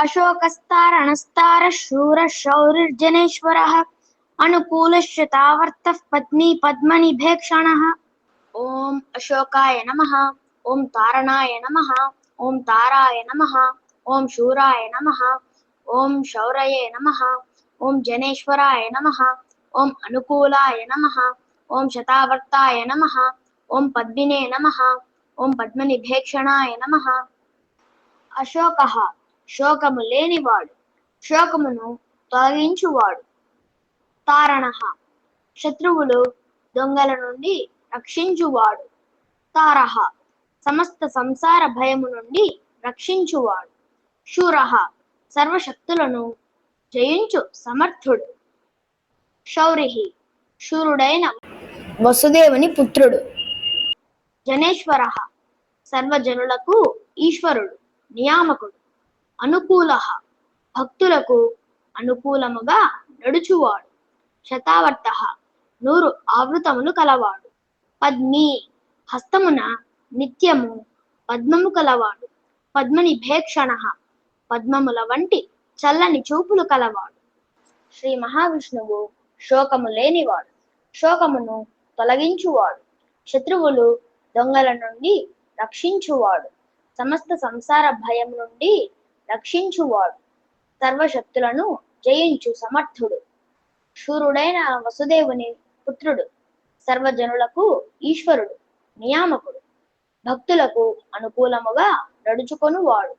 అశోకస్తారణస్తార శూర శౌరిర్జనేశ్వర అనుకూలశ్చ తావర్త పద్మీ పద్మనిభేక్షణ ఓం అశోకాయ నమ ఓం తారణాయ నమ ఓం తారాయ నమ ఓం శూరాయ నమ ఓం శౌరయే నమ ఓం జనేశ్వరాయ నమ ఓం అనుకూలాయ నమ ఓం శతావర్తాయ నమ ఓం పద్మినే నమ ఓం పద్మనిభేక్షణాయ నమ అశోక శోకము లేనివాడు శోకమును తొలగించువాడు. తారణ. శత్రువులు దొంగల నుండి రక్షించువాడు. తారహ సమస్త సంసార భయము నుండి రక్షించువాడు. శూరహ సర్వశక్తులను జయించు సమర్థుడు. శౌరిహి శూరుడైన వసుదేవుని పుత్రుడు. జనేశ్వర. సర్వజనులకు ఈశ్వరుడు నియామకుడు. అనుకూల. భక్తులకు అనుకూలముగా నడుచువాడు. శతావర్త. నూరు ఆవృతములు కలవాడు. పద్మి హస్తమున నిత్యము పద్మము కలవాడు. పద్మని భేక్షణ పద్మముల వంటి చల్లని చూపులు కలవాడు. శ్రీ మహావిష్ణువు శోకము లేనివాడు. శోకమును తొలగించువాడు. శత్రువులు దొంగల నుండి రక్షించువాడు. సమస్త సంసార భయం నుండి రక్షించువాడు. సర్వశక్తులను జయించు సమర్థుడు. శూరుడైన వసుదేవుని పుత్రుడు. సర్వజనులకు ఈశ్వరుడు నియామకుడు. భక్తులకు అనుకూలముగా నడుచుకొనువాడు.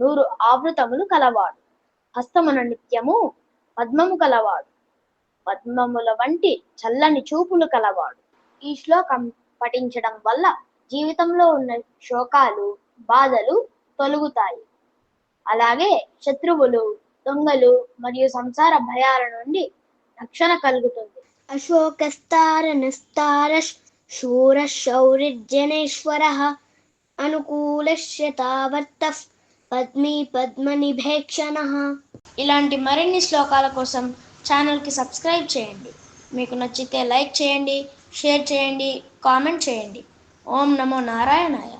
నూరు ఆవృతములు కలవాడు. హస్తమున నిత్యము పద్మము కలవాడు. పద్మముల వంటి చల్లని చూపులు కలవాడు. ఈ శ్లోకం పఠించడం వల్ల జీవితంలో ఉన్న శోకాలు బాధలు తొలగుతాయి. అలాగే శత్రువులు దొంగలు మరియు సంసార భయాల నుండి రక్షణ కలుగుతుంది. అశోకస్తారనస్తార శూర శౌరిర్జనేశ్వర అనుకూలశ్చ తావర్త పద్మీ పద్మనిభేక్షణ. ఇలాంటి మరిన్ని శ్లోకాల కోసం ఛానల్కి సబ్స్క్రైబ్ చేయండి. మీకు నచ్చితే లైక్ చేయండి షేర్ చేయండి కామెంట్ చేయండి. ఓం నమో నారాయణాయ.